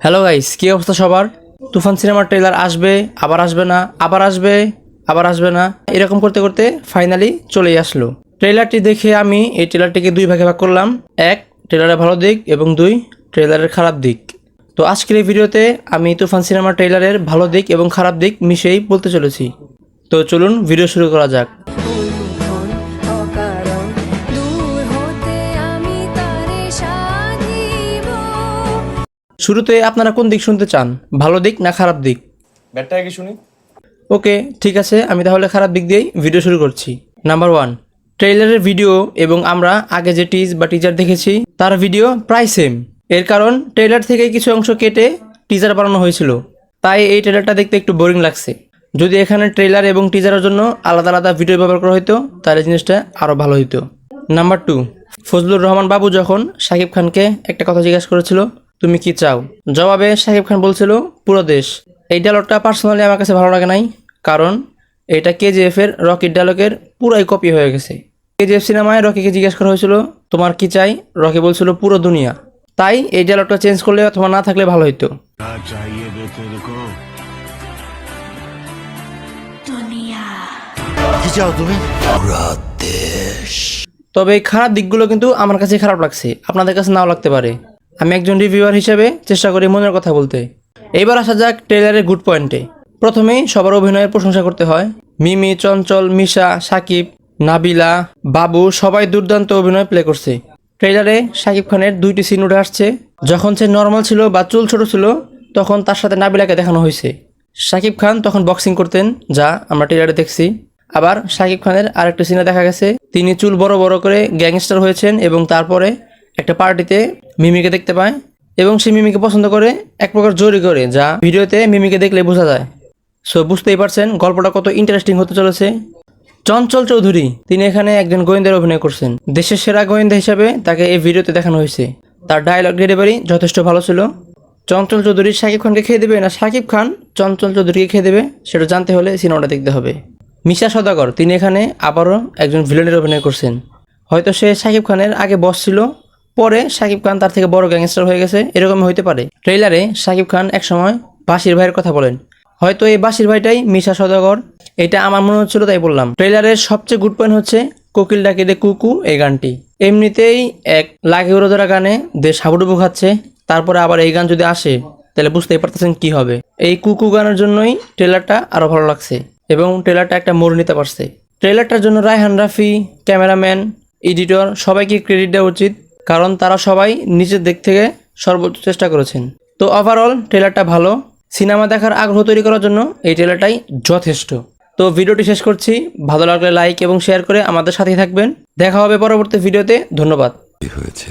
Hello guys কি অবস্থা সবার? তুফান সিনেমার ট্রেলার আসবে, আবার আসবে না, আবার আসবে আবার আসবে না। এরকম করতে করতে ফাইনালি চলেই আসলো। ট্রেলারটি দেখে আমি এই ট্রেলারটিকে দুই ভাগে ভাগ করলাম। এক ট্রেলারের ভালো দিক এবং দুই ট্রেলারের খারাপ দিক। তো আজকের এই ভিডিওতে আমি তুফান সিনেমার ট্রেলারের ভালো দিক এবং খারাপ দিক মিশেই বলতে চলেছি। তো চলুন ভিডিও শুরু করা যাক। শুরুতে আপনারা কোন দিক শুনতে চান? ভালো দিক না খারাপ দিক? ব্যাটটা আগে শুনি। ওকে ঠিক আছে আমি তাহলে খারাপ দিক দিয়েই ভিডিও শুরু করছি। নাম্বার ওয়ান ট্রেইলারের ভিডিও এবং আমরা আগে যে টিজ বা টিজার দেখেছি তার ভিডিও প্রায় সেম এর কারণ ট্রেলার থেকে কিছু অংশ কেটে টিজার বানানো হয়েছিল। তাই এই ট্রেলারটা দেখতে একটু বোরিং লাগছে। যদি এখানে ট্রেলার এবং টিজারের জন্য আলাদা আলাদা ভিডিও ব্যবহার করা হতো তাহলে জিনিসটা আরও ভালো হতো নাম্বার টু ফজলুর রহমান বাবু যখন শাকিব খানকে একটা কথা জিজ্ঞাসা করেছিল তুমি কি চাও? জবাবে সাকিব খান বলছিল পুরো দেশ। এই ডায়লগটা পার্সোনালি আমার কাছে ভালো লাগে নাই কারণ এটা কেজিএফের রকির ডায়লগের পুরাই কপি হয়ে গেছে। কেজিএফ সিনেমায় রকিকে জিজ্ঞেস করা হয়েছিল তোমার কি চাই? রকি বলছিল পুরো দুনিয়া। তাই এই ডায়লগটা চেঞ্জ করলে অথবা না থাকলে ভালো হইতো। তবে এই খারাপ দিকগুলো কিন্তু আমার কাছে খারাপ লাগছে। আপনাদের কাছে নাও লাগতে পারে। আমি একজন রিভিউয়ার হিসেবে চেষ্টা করি মনের কথা বলতে। এইবার আসা যাক ট্রেলারের গুড পয়েন্টে প্রথমেই সবার অভিনয়ের প্রশংসা করতে হয়। মিমি, চঞ্চল, মিশা, সাকিব, নাবিলা, বাবু সবাই দুর্দান্ত অভিনয় প্লে করছে। ট্রেলারে সাকিব খানের দুইটি সিন উঠে আসছে। যখন সে নর্মাল ছিল বা চুল ছোট ছিল, তখন তার সাথে নাবিলাকে দেখানো হয়েছে। সাকিব খান তখন বক্সিং করতেন, যা আমরা ট্রেলারে দেখছি। আবার শাকিব খানের আরেকটা সিনে দেখা গেছে। তিনি চুল বড় বড় করে গ্যাংস্টার হয়েছেন এবং তারপরে একটা পার্টিতে মিমিকে দেখতে পায় এবং সে মিমিকে পছন্দ করে, এক প্রকার জোরি করে, যা ভিডিওতে মিমিকে দেখলে বোঝা যায়। সো বুঝতেই পারছেন, গল্পটা কত ইন্টারেস্টিং হতে চলেছে। চঞ্চল চৌধুরী, তিনি এখানে একজন গোয়েন্দার অভিনয় করছেন। দেশের সেরা গোয়েন্দা হিসাবে তাকে এই ভিডিওতে দেখানো হয়েছে। তার ডায়লগ ডেলিভারি যথেষ্ট ভালো ছিল। চঞ্চল চৌধুরী শাকিব খানকে খেয়ে দেবে না? শাকিব খান চঞ্চল চৌধুরীকে খেয়ে দেবে? সেটা জানতে হলে সিনেমাটা দেখতে হবে। মিশা সদাগর, তিনি এখানে আবারও একজন ভিলেনের অভিনয় করছেন। হয়তো সে শাকিব খানের আগে বস ছিল। পরে শাকিব খান তার থেকে বড় গ্যাংস্টার হয়ে গেছে এরকম হইতে পারে। ট্রেইলারে শাকিব খান একসময় বাসির ভাইয়ের কথা বলেন। হয়তো এই বাসির ভাইটাই মিশা সদাগর, এটা আমার মনে হচ্ছিল তাই বললাম। ট্রেইলারের সবচেয়ে গুড পয়েন্ট হচ্ছে কোকিল ডাকে দে কুকু এই গানটি। এমনিতেই এক লাগে উড়োদরা গানে দেশ হাবুডুবু খাচ্ছে, তারপরে আবার এই গান যদি আসে, তাহলে বুঝতেই পারতেছেন কি হবে। এই কুকু গানের জন্যই ট্রেলারটা আরও ভালো লাগছে, এবং ট্রেলারটা একটা মোড় নিতে পারছে। ট্রেলারটার জন্য রায়হান রাফি, ক্যামেরাম্যান, এডিটর, সবাইকে ক্রেডিট দেওয়া উচিত। কারণ তারা সবাই নিজের দিক থেকে সর্বোচ্চ চেষ্টা করেছেন। তো ওভারঅল ট্রেলারটা ভালো। সিনেমা দেখার আগ্রহ তৈরি করার জন্য এই ট্রেলারটাই যথেষ্ট। তো ভিডিওটি শেষ করছি। ভালো লাগলে লাইক এবং শেয়ার করে আমাদের সাথেই থাকবেন। দেখা হবে পরবর্তী ভিডিওতে। ধন্যবাদ। হয়েছে।